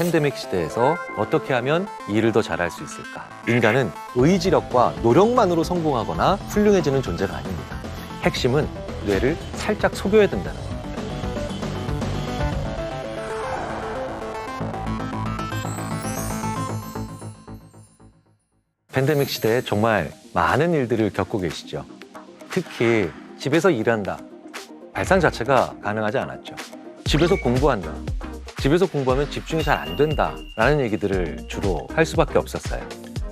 팬데믹 시대에서 어떻게 하면 일을 더 잘할 수 있을까? 인간은 의지력과 노력만으로 성공하거나 훌륭해지는 존재가 아닙니다. 핵심은 뇌를 살짝 속여야 된다는 겁니다. 팬데믹 시대에 정말 많은 일들을 겪고 계시죠. 특히 집에서 일한다. 발상 자체가 가능하지 않았죠. 집에서 공부한다. 집에서 공부하면 집중이 잘 안 된다. 라는 얘기들을 주로 할 수밖에 없었어요.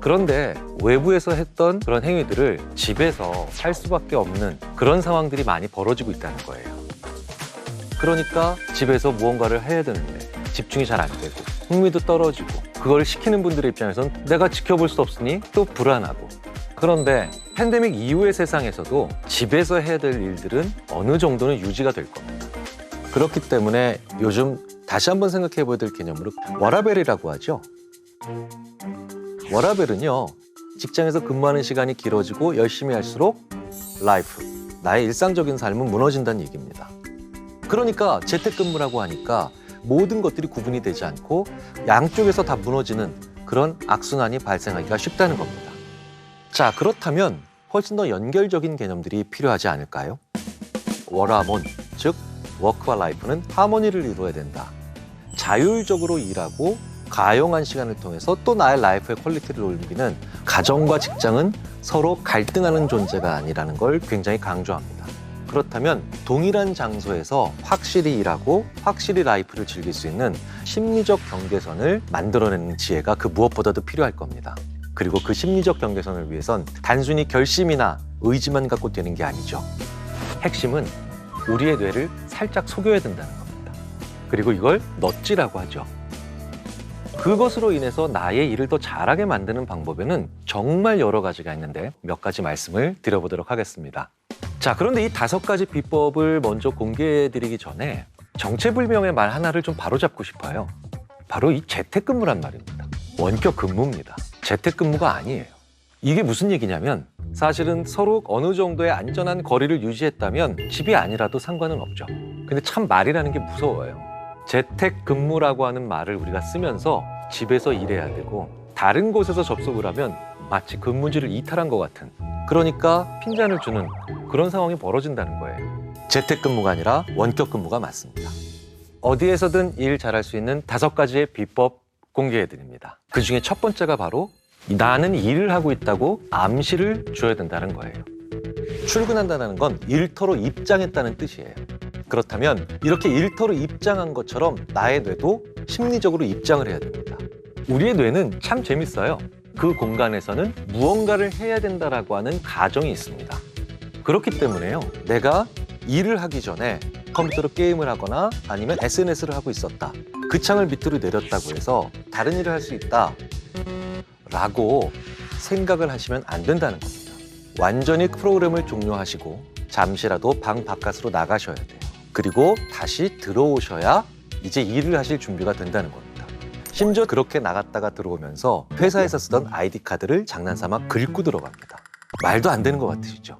그런데 외부에서 했던 그런 행위들을 집에서 할 수밖에 없는 그런 상황들이 많이 벌어지고 있다는 거예요. 그러니까 집에서 무언가를 해야 되는데 집중이 잘 안 되고 흥미도 떨어지고 그걸 시키는 분들의 입장에선 내가 지켜볼 수 없으니 또 불안하고 그런데 팬데믹 이후의 세상에서도 집에서 해야 될 일들은 어느 정도는 유지가 될 겁니다. 그렇기 때문에 요즘 다시 한번 생각해 봐야 될 개념으로 워라벨이라고 하죠. 워라벨은요, 직장에서 근무하는 시간이 길어지고 열심히 할수록 라이프, 나의 일상적인 삶은 무너진다는 얘기입니다. 그러니까 재택근무라고 하니까 모든 것들이 구분이 되지 않고 양쪽에서 다 무너지는 그런 악순환이 발생하기가 쉽다는 겁니다. 자, 그렇다면 훨씬 더 연결적인 개념들이 필요하지 않을까요? 워라몬, 즉 워크와 라이프는 하모니를 이루어야 된다. 자율적으로 일하고 가용한 시간을 통해서 또 나의 라이프의 퀄리티를 올리기는 가정과 직장은 서로 갈등하는 존재가 아니라는 걸 굉장히 강조합니다. 그렇다면 동일한 장소에서 확실히 일하고 확실히 라이프를 즐길 수 있는 심리적 경계선을 만들어내는 지혜가 그 무엇보다도 필요할 겁니다. 그리고 그 심리적 경계선을 위해선 단순히 결심이나 의지만 갖고 되는 게 아니죠. 핵심은 우리의 뇌를 살짝 속여야 된다는 겁니다. 그리고 이걸 넛지라고 하죠. 그것으로 인해서 나의 일을 더 잘하게 만드는 방법에는 정말 여러 가지가 있는데 몇 가지 말씀을 드려보도록 하겠습니다. 자, 그런데 이 다섯 가지 비법을 먼저 공개해 드리기 전에 정체불명의 말 하나를 좀 바로잡고 싶어요. 바로 이 재택근무란 말입니다. 원격 근무입니다. 재택근무가 아니에요. 이게 무슨 얘기냐면 사실은 서로 어느 정도의 안전한 거리를 유지했다면 집이 아니라도 상관은 없죠. 근데 참 말이라는 게 무서워요. 재택 근무라고 하는 말을 우리가 쓰면서 집에서 일해야 되고 다른 곳에서 접속을 하면 마치 근무지를 이탈한 것 같은 그러니까 핀잔을 주는 그런 상황이 벌어진다는 거예요. 재택 근무가 아니라 원격 근무가 맞습니다. 어디에서든 일 잘할 수 있는 다섯 가지의 비법 공개해 드립니다. 그 중에 첫 번째가 바로 나는 일을 하고 있다고 암시를 줘야 된다는 거예요. 출근한다는 건 일터로 입장했다는 뜻이에요. 그렇다면 이렇게 일터로 입장한 것처럼 나의 뇌도 심리적으로 입장을 해야 됩니다. 우리의 뇌는 참 재밌어요. 그 공간에서는 무언가를 해야 된다라고 하는 가정이 있습니다. 그렇기 때문에요. 내가 일을 하기 전에 컴퓨터로 게임을 하거나 아니면 SNS를 하고 있었다. 그 창을 밑으로 내렸다고 해서 다른 일을 할 수 있다. 라고 생각을 하시면 안 된다는 겁니다. 완전히 프로그램을 종료하시고 잠시라도 방 바깥으로 나가셔야 돼요. 그리고 다시 들어오셔야 이제 일을 하실 준비가 된다는 겁니다. 심지어 그렇게 나갔다가 들어오면서 회사에서 쓰던 아이디 카드를 장난삼아 긁고 들어갑니다. 말도 안 되는 것 같으시죠?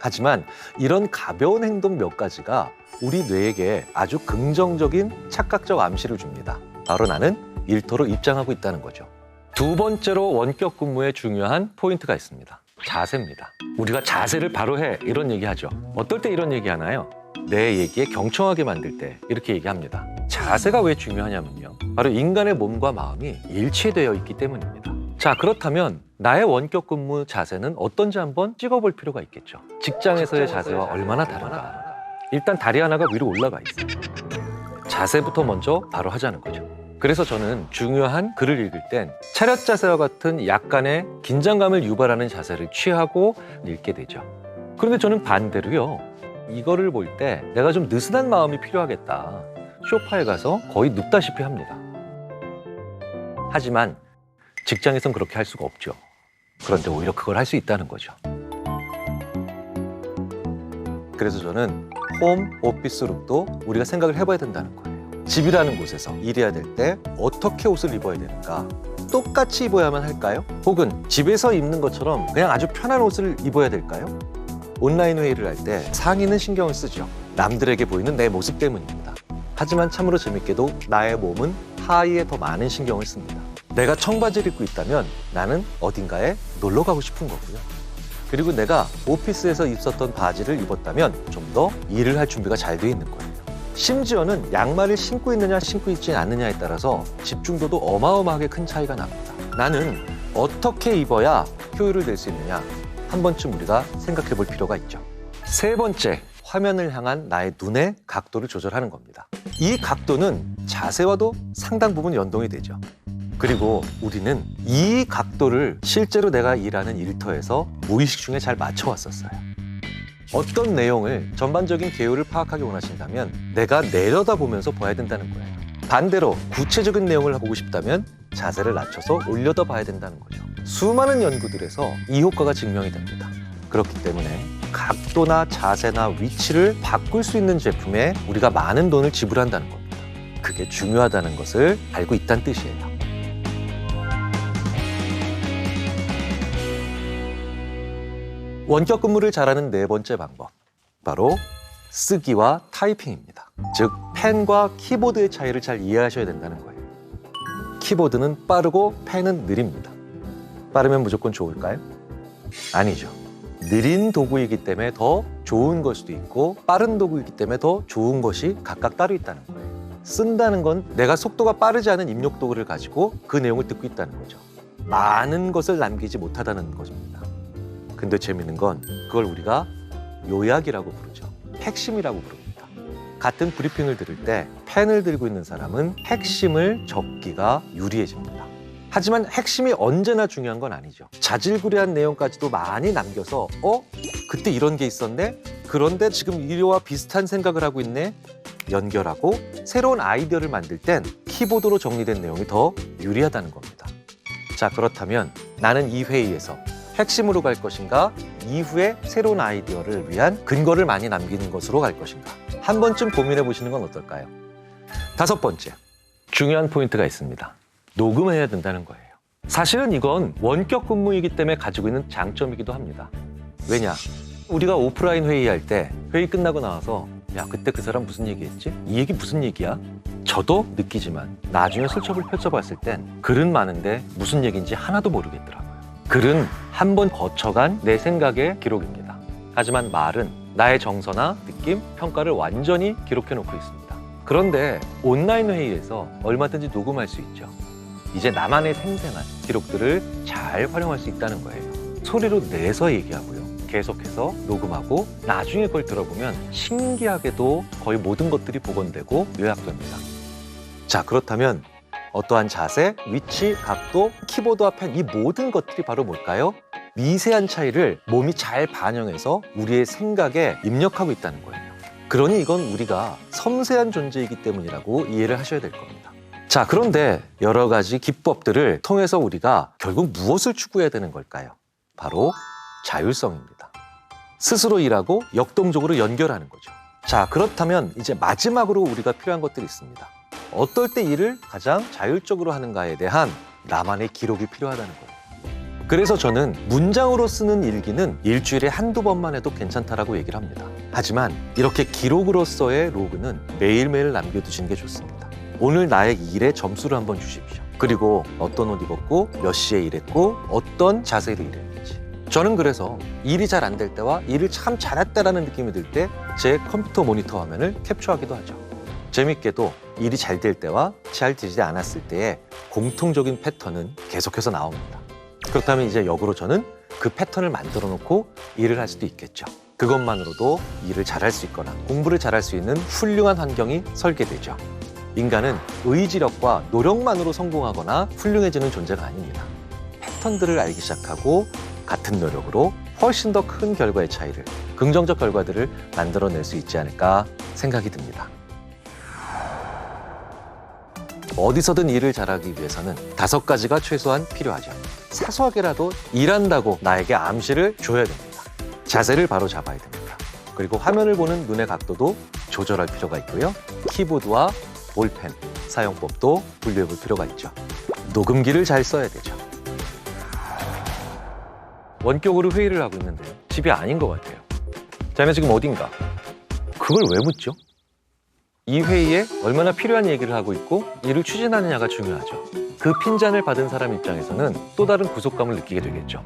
하지만 이런 가벼운 행동 몇 가지가 우리 뇌에게 아주 긍정적인 착각적 암시를 줍니다. 바로 나는 일터로 입장하고 있다는 거죠. 두 번째로 원격 근무에 중요한 포인트가 있습니다. 자세입니다. 우리가 자세를 바로 해 이런 얘기 하죠. 어떨 때 이런 얘기 하나요? 내 얘기에 경청하게 만들 때 이렇게 얘기합니다. 자세가 왜 중요하냐면요. 바로 인간의 몸과 마음이 일치되어 있기 때문입니다. 자, 그렇다면 나의 원격 근무 자세는 어떤지 한번 찍어볼 필요가 있겠죠. 직장에서의 자세와 얼마나 다른가. 일단 다리 하나가 위로 올라가 있어요. 자세부터 먼저 바로 하자는 거죠. 그래서 저는 중요한 글을 읽을 땐 차렷 자세와 같은 약간의 긴장감을 유발하는 자세를 취하고 읽게 되죠. 그런데 저는 반대로요. 이거를 볼 때 내가 좀 느슨한 마음이 필요하겠다. 쇼파에 가서 거의 눕다시피 합니다. 하지만 직장에선 그렇게 할 수가 없죠. 그런데 오히려 그걸 할 수 있다는 거죠. 그래서 저는 홈 오피스룸도 우리가 생각을 해봐야 된다는 거예요. 집이라는 곳에서 일해야 될 때 어떻게 옷을 입어야 되는가? 똑같이 입어야만 할까요? 혹은 집에서 입는 것처럼 그냥 아주 편한 옷을 입어야 될까요? 온라인 회의를 할 때 상의는 신경을 쓰죠. 남들에게 보이는 내 모습 때문입니다. 하지만 참으로 재밌게도 나의 몸은 사이에 더 많은 신경을 씁니다. 내가 청바지를 입고 있다면 나는 어딘가에 놀러 가고 싶은 거고요. 그리고 내가 오피스에서 입었던 바지를 입었다면 좀 더 일을 할 준비가 잘 돼 있는 거예요. 심지어는 양말을 신고 있느냐 신고 있지 않느냐에 따라서 집중도도 어마어마하게 큰 차이가 납니다. 나는 어떻게 입어야 효율을 낼 수 있느냐 한 번쯤 우리가 생각해 볼 필요가 있죠. 세 번째, 화면을 향한 나의 눈의 각도를 조절하는 겁니다. 이 각도는 자세와도 상당 부분 연동이 되죠. 그리고 우리는 이 각도를 실제로 내가 일하는 일터에서 무의식 중에 잘 맞춰왔었어요. 어떤 내용을 전반적인 개요를 파악하기 원하신다면 내가 내려다보면서 봐야 된다는 거예요. 반대로 구체적인 내용을 보고 싶다면 자세를 낮춰서 올려다 봐야 된다는 거죠. 수많은 연구들에서 이 효과가 증명이 됩니다. 그렇기 때문에 각도나 자세나 위치를 바꿀 수 있는 제품에 우리가 많은 돈을 지불한다는 겁니다. 그게 중요하다는 것을 알고 있다는 뜻이에요. 원격 근무를 잘하는 네 번째 방법. 바로 쓰기와 타이핑입니다. 즉, 펜과 키보드의 차이를 잘 이해하셔야 된다는 거예요. 키보드는 빠르고 펜은 느립니다. 빠르면 무조건 좋을까요? 아니죠. 느린 도구이기 때문에 더 좋은 걸 수도 있고 빠른 도구이기 때문에 더 좋은 것이 각각 따로 있다는 거예요. 쓴다는 건 내가 속도가 빠르지 않은 입력 도구를 가지고 그 내용을 듣고 있다는 거죠. 많은 것을 남기지 못하다는 것입니다. 근데 재밌는 건 그걸 우리가 요약이라고 부르죠. 핵심이라고 부릅니다. 같은 브리핑을 들을 때 펜을 들고 있는 사람은 핵심을 적기가 유리해집니다. 하지만 핵심이 언제나 중요한 건 아니죠. 자질구레한 내용까지도 많이 남겨서 어? 그때 이런 게 있었네? 그런데 지금 이와 비슷한 생각을 하고 있네? 연결하고 새로운 아이디어를 만들 땐 키보드로 정리된 내용이 더 유리하다는 겁니다. 자, 그렇다면 나는 이 회의에서 핵심으로 갈 것인가? 이후에 새로운 아이디어를 위한 근거를 많이 남기는 것으로 갈 것인가? 한 번쯤 고민해 보시는 건 어떨까요? 다섯 번째, 중요한 포인트가 있습니다. 녹음해야 된다는 거예요. 사실은 이건 원격 근무이기 때문에 가지고 있는 장점이기도 합니다. 왜냐? 우리가 오프라인 회의할 때 회의 끝나고 나와서 야, 그때 그 사람 무슨 얘기했지? 이 얘기 무슨 얘기야? 저도 느끼지만 나중에 슬쩍을 펼쳐봤을 땐 글은 많은데 무슨 얘기인지 하나도 모르겠더라고요. 글은 한 번 거쳐간 내 생각의 기록입니다. 하지만 말은 나의 정서나 느낌, 평가를 완전히 기록해 놓고 있습니다. 그런데 온라인 회의에서 얼마든지 녹음할 수 있죠. 이제 나만의 생생한 기록들을 잘 활용할 수 있다는 거예요. 소리로 내서 얘기하고요. 계속해서 녹음하고 나중에 그걸 들어보면 신기하게도 거의 모든 것들이 복원되고 요약됩니다. 자, 그렇다면 어떠한 자세, 위치, 각도, 키보드와 펜 이 모든 것들이 바로 뭘까요? 미세한 차이를 몸이 잘 반영해서 우리의 생각에 입력하고 있다는 거예요. 그러니 이건 우리가 섬세한 존재이기 때문이라고 이해를 하셔야 될 겁니다. 자, 그런데 여러 가지 기법들을 통해서 우리가 결국 무엇을 추구해야 되는 걸까요? 바로 자율성입니다. 스스로 일하고 역동적으로 연결하는 거죠. 자, 그렇다면 이제 마지막으로 우리가 필요한 것들이 있습니다. 어떨 때 일을 가장 자율적으로 하는가에 대한 나만의 기록이 필요하다는 거예요. 그래서 저는 문장으로 쓰는 일기는 일주일에 한두 번만 해도 괜찮다라고 얘기를 합니다. 하지만 이렇게 기록으로서의 로그는 매일매일 남겨두시는 게 좋습니다. 오늘 나의 일에 점수를 한번 주십시오. 그리고 어떤 옷 입었고 몇 시에 일했고 어떤 자세로 일했는지. 저는 그래서 일이 잘 안 될 때와 일을 참 잘했다라는 느낌이 들 때 제 컴퓨터 모니터 화면을 캡처하기도 하죠. 재밌게도 일이 잘 될 때와 잘 되지 않았을 때의 공통적인 패턴은 계속해서 나옵니다. 그렇다면 이제 역으로 저는 그 패턴을 만들어 놓고 일을 할 수도 있겠죠. 그것만으로도 일을 잘할 수 있거나 공부를 잘할 수 있는 훌륭한 환경이 설계되죠. 인간은 의지력과 노력만으로 성공하거나 훌륭해지는 존재가 아닙니다. 패턴들을 알기 시작하고 같은 노력으로 훨씬 더 큰 결과의 차이를, 긍정적 결과들을 만들어낼 수 있지 않을까 생각이 듭니다. 어디서든 일을 잘하기 위해서는 다섯 가지가 최소한 필요하죠. 사소하게라도 일한다고 나에게 암시를 줘야 됩니다. 자세를 바로 잡아야 됩니다. 그리고 화면을 보는 눈의 각도도 조절할 필요가 있고요. 키보드와 볼펜 사용법도 분류해 볼 필요가 있죠. 녹음기를 잘 써야 되죠. 원격으로 회의를 하고 있는데 집이 아닌 것 같아요. 자네 지금 어딘가? 그걸 왜 묻죠? 이 회의에 얼마나 필요한 얘기를 하고 있고 이를 추진하느냐가 중요하죠. 그 핀잔을 받은 사람 입장에서는 또 다른 구속감을 느끼게 되겠죠.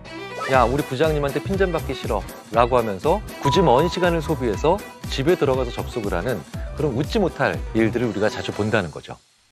야, 우리 부장님한테 핀잔 받기 싫어. 라고 하면서 굳이 먼 시간을 소비해서 집에 들어가서 접속을 하는 그런 웃지 못할 일들을 우리가 자주 본다는 거죠.